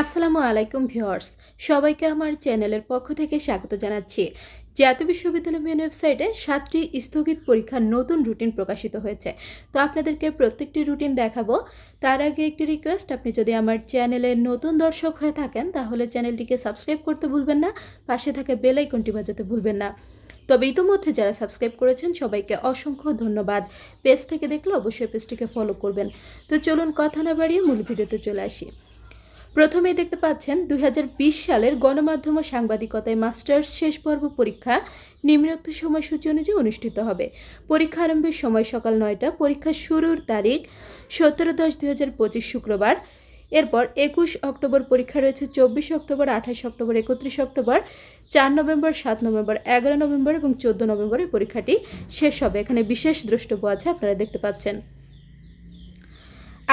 আসসালামু আলাইকুম ভিউয়ার্স, সবাইকে আমার চ্যানেলের পক্ষ থেকে স্বাগত জানাচ্ছি। জাতীয় বিশ্ববিদ্যালয় মেন ওয়েবসাইটে সাতটি স্থগিত পরীক্ষার নতুন রুটিন প্রকাশিত হয়েছে। তো আপনাদেরকে প্রত্যেকটি রুটিন দেখাবো। তার আগে একটি রিকোয়েস্ট, আপনি যদি আমার চ্যানেলের নতুন দর্শক হয়ে থাকেন, তাহলে চ্যানেলটিকে সাবস্ক্রাইব করতে ভুলবেন না, পাশে থাকা বেল আইকনটি বাজাতে ভুলবেন না। তবে ইতোমধ্যে যারা সাবস্ক্রাইব করেছেন, সবাইকে অসংখ্য ধন্যবাদ। পেজ থেকে দেখলে অবশ্যই পেজটিকে ফলো করবেন। তো চলুন কথা না বাড়িয়ে মূল ভিডিওতে চলে আসি। প্রথমেই দেখতে পাচ্ছেন দুই হাজার বিশ সালের গণমাধ্যম ও সাংবাদিকতায় মাস্টার্স শেষ পর্ব পরীক্ষা নিম্নোক্ত সময়সূচি অনুযায়ী অনুষ্ঠিত হবে। পরীক্ষা আরম্ভের সময় সকাল নয়টা, পরীক্ষা শুরুর তারিখ সতেরো দশ দুই শুক্রবার। এরপর একুশ অক্টোবর পরীক্ষা রয়েছে, চব্বিশ অক্টোবর, আঠাশ অক্টোবর, একত্রিশ অক্টোবর, চার নভেম্বর, সাত নভেম্বর, এগারো নভেম্বর এবং চোদ্দ নভেম্বরে পরীক্ষাটি শেষ হবে। এখানে বিশেষ দ্রষ্টব্য আছে, আপনারা দেখতে পাচ্ছেন।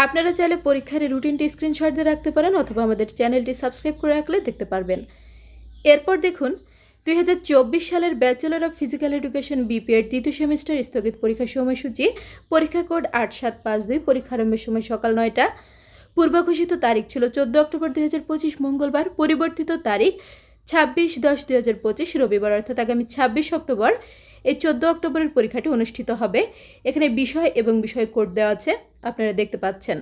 আপনারা চাইলে পরীক্ষার রুটিনটি স্ক্রিনশট দিয়ে রাখতে পারেন অথবা আমাদের চ্যানেলটি সাবস্ক্রাইব করে রাখলে দেখতে পারবেন। এরপর দেখুন, দুই হাজার চব্বিশ সালের ব্যাচেলর অফ ফিজিক্যাল এডুকেশন বিপিএর দ্বিতীয় সেমিস্টার স্থগিত পরীক্ষার সময়সূচি, পরীক্ষা কোড আট সাত পাঁচ দুই, পরীক্ষা আরম্ভের সময় সকাল নয়টা। পূর্বঘোষিত তারিখ ছিল চোদ্দ অক্টোবর দুই হাজার পঁচিশ, মঙ্গলবার। পরিবর্তিত তারিখ ছাব্বিশ দশ দুই রবিবার, অর্থাৎ আগামী ছাব্বিশ অক্টোবর। এই চোদ্দ অক্টোবরের পরীক্ষাটি অনুষ্ঠিত হবে। এখানে বিষয় এবং বিষয় কোড দেওয়া আছে, আপনারা দেখতে পাচ্ছেন।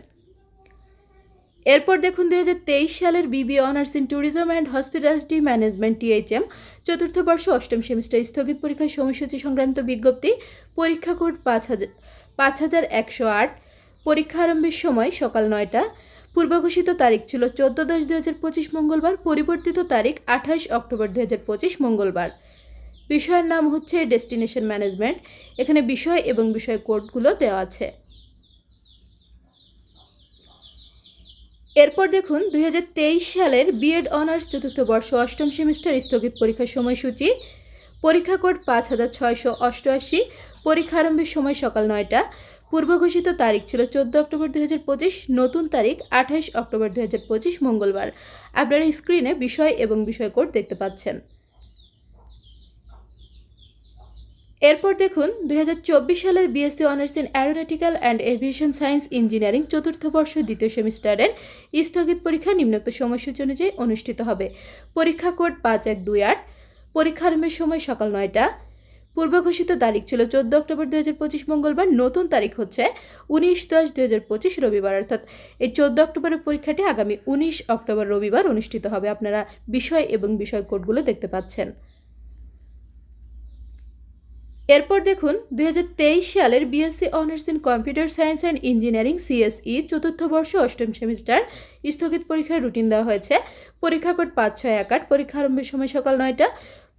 এরপর দেখুন দু হাজার তেইশ সালের BB honours in tourism and hospitality management THM চতুর্থ বর্ষ, অষ্টম সেমিস্টার স্থগিত পরীক্ষার সময়সূচি সংক্রান্ত বিজ্ঞপ্তি। পরীক্ষা কোড পাঁচ হাজার পাঁচ হাজার একশো আট। পরীক্ষা আরম্ভের সময় সকাল নয়টা। পূর্বঘোষিত তারিখ ছিল চোদ্দ দশ দু হাজার পঁচিশ মঙ্গলবার। পরিবর্তিত তারিখ আঠাশ অক্টোবর দু হাজার পঁচিশ মঙ্গলবার। বিষয়ের নাম হচ্ছে ডেস্টিনেশন ম্যানেজমেন্ট। এখানে বিষয় এবং বিষয় কোডগুলো দেওয়া আছে। এরপর দেখুন দু হাজার তেইশ সালের বিএড অনার্স চতুর্থ বর্ষ অষ্টম সেমিস্টার স্থগিত পরীক্ষার সময়সূচি। পরীক্ষা কোড পাঁচ হাজার ছয়শো অষ্টআশি। পরীক্ষা আরম্ভের সময় সকাল নয়টা। পূর্বঘোষিত তারিখ ছিল চোদ্দ অক্টোবর দুই হাজার পঁচিশ, নতুন তারিখ আঠাশ অক্টোবর দুই হাজার পঁচিশ, মঙ্গলবার। আপনারা স্ক্রিনে বিষয় এবং বিষয় কোড দেখতে পাচ্ছেন। এরপর দেখুন, দুই হাজার চব্বিশ সালের BSc honours in aeronautical and aviation science engineering চতুর্থ বর্ষ দ্বিতীয় সেমিস্টারের স্থগিত পরীক্ষা নিম্নোক্ত সময়সূচি অনুযায়ী অনুষ্ঠিত হবে। পরীক্ষা কোড পাঁচ এক দুই আট, পরীক্ষা আরম্ভের সময় সকাল নয়টা, পূর্বঘোষিত তারিখ ছিল চোদ্দ অক্টোবর হাজার পঁচিশ মঙ্গলবার, নতুন তারিখ হচ্ছে উনিশ দশ দু হাজার পঁচিশ রবিবার। অর্থাৎ এই চোদ্দ অক্টোবরের পরীক্ষাটি আগামী উনিশ অক্টোবর রবিবার অনুষ্ঠিত হবে। আপনারা বিষয় এবং বিষয় কোডগুলো দেখতে পাচ্ছেন। এরপর দেখুন দু হাজার তেইশ সালের BSc honours in computer science and engineering CSE চতুর্থ বর্ষ, অষ্টম সেমিস্টার। স্থগিত পরীক্ষার রুটিন দেওয়া হয়েছে। পরীক্ষা কোড পাঁচ, ছয়, এক, আট। পরীক্ষা আরম্ভের সময় সকাল নয়টা।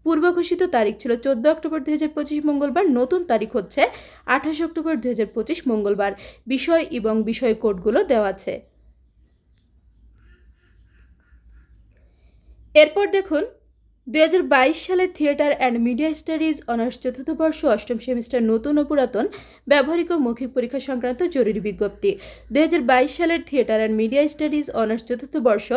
পূর্ব ঘোষিত তারিখ ছিল চোদ্দ অক্টোবর দুই হাজার পঁচিশ মঙ্গলবার। নতুন তারিখ হচ্ছে আঠাশ অক্টোবর দুই হাজার পঁচিশ মঙ্গলবার। বিষয় এবং বিষয় কোডগুলো দেওয়া আছে। এরপর দেখুন দুই সালের theatre and media studies honours চতুর্থ বর্ষ, অষ্টম সেমিস্টার নতুন ও পুরাতন, ব্যবহারিক ও মৌখিক পরীক্ষা সংক্রান্ত জরুরি বিজ্ঞপ্তি। দুই হাজার বাইশ সালের theatre and media studies honours চতুর্থ বর্ষ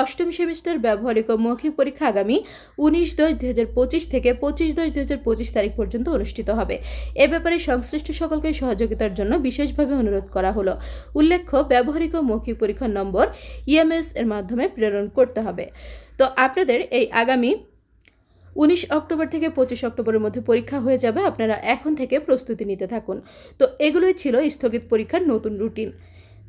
অষ্টম সেমিস্টার ব্যবহারিক ও মৌখিক পরীক্ষা আগামী উনিশ দশ দুই হাজার পঁচিশ থেকে পঁচিশ দশ দুই হাজার পঁচিশ তারিখ পর্যন্ত অনুষ্ঠিত হবে। এ ব্যাপারে সংশ্লিষ্ট সকলকে সহযোগিতার জন্য বিশেষভাবে অনুরোধ করা হলো। উল্লেখ্য, ব্যবহারিক ও মৌখিক পরীক্ষার নম্বর ইএমএস এর মাধ্যমে প্রেরণ করতে হবে। তো আপনাদের এই আগামী উনিশ অক্টোবর থেকে পঁচিশ অক্টোবরের মধ্যে পরীক্ষা হয়ে যাবে। আপনারা এখন থেকে প্রস্তুতি নিতে থাকুন। তো এগুলোই ছিল স্থগিত পরীক্ষার নতুন রুটিন।